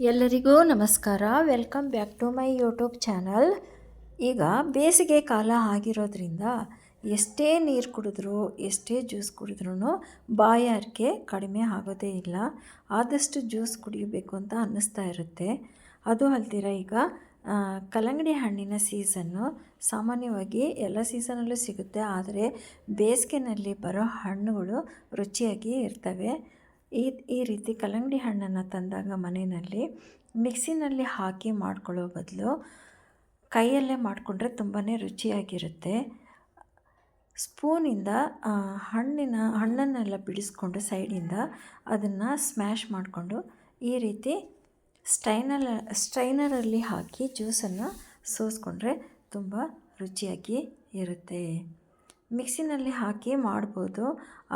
ಎಲ್ಲರಿಗೂ ನಮಸ್ಕಾರ. Welcome back to my YouTube channel ಈಗ ಬೇಸಿಗೆ ಕಾಲ ಆಗಿರೋದ್ರಿಂದ ಎಷ್ಟೇ ನೀರು ಕುಡಿದ್ರೂ, ಎಷ್ಟೇ ಜ್ಯೂಸ್ ಕುಡಿದ್ರೂ ಬಾಯಾರಿಕೆ ಕಡಿಮೆ ಆಗೋದೇ ಇಲ್ಲ. ಆದಷ್ಟು ಜ್ಯೂಸ್ ಕುಡಿಯಬೇಕು ಅಂತ ಅನ್ನಿಸ್ತಾ ಇರುತ್ತೆ. ಅದು ಅಲ್ದಿರ ಈಗ ಕಲ್ಲಂಗಡಿ ಹಣ್ಣಿನ ಸೀಸನ್ನು ಸಾಮಾನ್ಯವಾಗಿ ಎಲ್ಲ ಸೀಸನಲ್ಲೂ ಸಿಗುತ್ತೆ. ಆದರೆ ಬೇಸಿಗೆನಲ್ಲಿ ಬರೋ ಹಣ್ಣುಗಳು ರುಚಿಯಾಗಿ ಇರ್ತವೆ. ಈ ಈ ರೀತಿ ಕಲ್ಲಂಗಡಿ ಹಣ್ಣನ್ನು ತಂದಾಗ ಮನೆಯಲ್ಲಿ ಮಿಕ್ಸಿನಲ್ಲಿ ಹಾಕಿ ಮಾಡ್ಕೊಳ್ಳೋ ಬದಲು ಕೈಯಲ್ಲೇ ಮಾಡಿಕೊಂಡ್ರೆ ತುಂಬಾ ರುಚಿಯಾಗಿರುತ್ತೆ. ಸ್ಪೂನಿಂದ ಹಣ್ಣಿನ, ಹಣ್ಣನ್ನೆಲ್ಲ ಬಿಡಿಸ್ಕೊಂಡು ಸೈಡಿಂದ ಅದನ್ನು ಸ್ಮ್ಯಾಶ್ ಮಾಡಿಕೊಂಡು ಈ ರೀತಿ ಸ್ಟೈನಲ್, ಸ್ಟ್ರೈನರಲ್ಲಿ ಹಾಕಿ ಜ್ಯೂಸನ್ನು ಸೋಸ್ಕೊಂಡ್ರೆ ತುಂಬ ರುಚಿಯಾಗಿ ಇರುತ್ತೆ. ಮಿಕ್ಸಿನಲ್ಲಿ ಹಾಕಿ ಮಾಡ್ಬೋದು,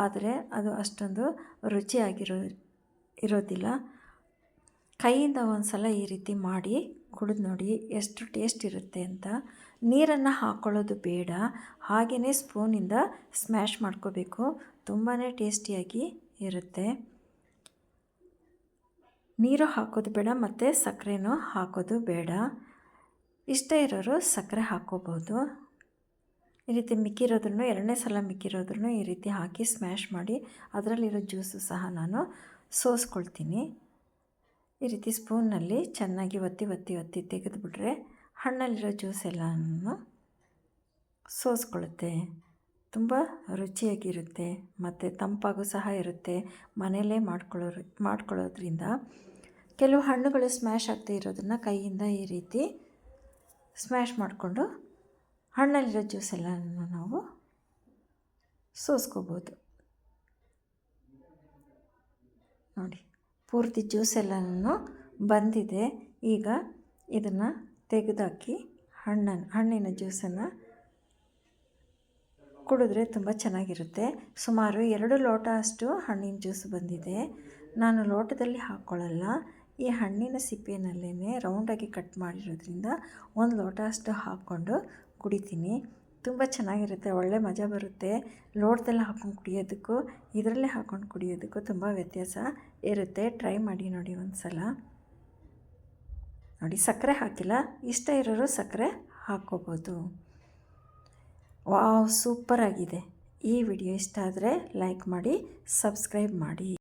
ಆದರೆ ಅದು ಅಷ್ಟೊಂದು ರುಚಿಯಾಗಿರೋ, ಇರೋದಿಲ್ಲ. ಕೈಯಿಂದ ಒಂದು ಸಲ ಈ ರೀತಿ ಮಾಡಿ ಕುಡಿದು ನೋಡಿ ಎಷ್ಟು ಟೇಸ್ಟ್ ಇರುತ್ತೆ ಅಂತ. ನೀರನ್ನು ಹಾಕ್ಕೊಳ್ಳೋದು ಬೇಡ ಹಾಗೆಯೇ ಸ್ಪೂನಿಂದ ಸ್ಮ್ಯಾಶ್ ಮಾಡ್ಕೋಬೇಕು ತುಂಬಾ ಟೇಸ್ಟಿಯಾಗಿ ಇರುತ್ತೆ. ನೀರು ಹಾಕೋದು ಬೇಡ ಮತ್ತು ಸಕ್ಕರೆನೂ ಹಾಕೋದು ಬೇಡ. ಇಷ್ಟ ಇರೋರು ಸಕ್ಕರೆ ಹಾಕ್ಕೋಬೋದು. ಈ ರೀತಿ ಮಿಕ್ಕಿರೋದ್ರೂ ಎರಡನೇ ಸಲ ಮಿಕ್ಕಿರೋದ್ರೂ ಈ ರೀತಿ ಹಾಕಿ ಸ್ಮ್ಯಾಶ್ ಮಾಡಿ ಅದರಲ್ಲಿರೋ ಜ್ಯೂಸು ಸಹ ನಾನು ಸೋಸ್ಕೊಳ್ತೀನಿ. ಈ ರೀತಿ ಸ್ಪೂನ್ನಲ್ಲಿ ಚೆನ್ನಾಗಿ ಒತ್ತಿ ಒತ್ತಿ ಒತ್ತಿ ತೆಗೆದುಬಿಟ್ರೆ ಹಣ್ಣಲ್ಲಿರೋ ಜ್ಯೂಸ್ ಎಲ್ಲನೂ ಸೋಸ್ಕೊಳ್ಳುತ್ತೆ. ತುಂಬ ರುಚಿಯಾಗಿರುತ್ತೆ, ಮತ್ತು ತಂಪಾಗೂ ಸಹ ಇರುತ್ತೆ. ಮನೆಯಲ್ಲೇ ಮಾಡ್ಕೊಳ್ಳೋ ಮಾಡ್ಕೊಳ್ಳೋದ್ರಿಂದ ಕೆಲವು ಹಣ್ಣುಗಳು ಸ್ಮ್ಯಾಶ್ ಆಗದೇ ಇರೋದನ್ನು ಕೈಯಿಂದ ಈ ರೀತಿ ಸ್ಮ್ಯಾಶ್ ಮಾಡಿಕೊಂಡು ಹಣ್ಣಲ್ಲಿರೋ ಜ್ಯೂಸ್ ಎಲ್ಲನೂ ನಾವು ಸೋಸ್ಕೋಬೋದು. ನೋಡಿ, ಪೂರ್ತಿ ಜ್ಯೂಸ್ ಎಲ್ಲನೂ ಬಂದಿದೆ. ಈಗ ಇದನ್ನು ತೆಗೆದಾಕಿ ಹಣ್ಣನ್ನು ಹಣ್ಣಿನ ಜ್ಯೂಸನ್ನು ಕುಡಿದ್ರೆ ತುಂಬ ಚೆನ್ನಾಗಿರುತ್ತೆ. ಸುಮಾರು ಎರಡು ಲೋಟ ಅಷ್ಟು ಹಣ್ಣಿನ ಜ್ಯೂಸ್ ಬಂದಿದೆ. ನಾನು ಲೋಟದಲ್ಲಿ ಹಾಕ್ಕೊಳ್ಳಲ್ಲ ಈ ಹಣ್ಣಿನ ಸಿಪ್ಪೆಯಲ್ಲೇ ರೌಂಡಾಗಿ ಕಟ್ ಮಾಡಿರೋದ್ರಿಂದ ಒಂದು ಲೋಟ ಅಷ್ಟು ಹಾಕ್ಕೊಂಡು ಕುಡಿತೀನಿ. ತುಂಬ ಚೆನ್ನಾಗಿರುತ್ತೆ, ಒಳ್ಳೆ ಮಜಾ ಬರುತ್ತೆ. ಲೋಟದಲ್ಲಿ ಹಾಕ್ಕೊಂಡು ಕುಡಿಯೋದಕ್ಕೂ, ಇದರಲ್ಲೇ ಹಾಕ್ಕೊಂಡು ಕುಡಿಯೋದಕ್ಕೂ ತುಂಬ ವ್ಯತ್ಯಾಸ ಇರುತ್ತೆ. ಟ್ರೈ ಮಾಡಿ ನೋಡಿ ಒಂದು ಸಲ ನೋಡಿ, ಸಕ್ಕರೆ ಹಾಕಿಲ್ಲ. ಇಷ್ಟ ಇರೋರು ಸಕ್ಕರೆ ಹಾಕ್ಕೋಬೋದು. ವಾವ್, ಸೂಪರಾಗಿದೆ. ಈ ವಿಡಿಯೋ ಇಷ್ಟ ಆದರೆ ಲೈಕ್ ಮಾಡಿ, ಸಬ್ಸ್ಕ್ರೈಬ್ ಮಾಡಿ.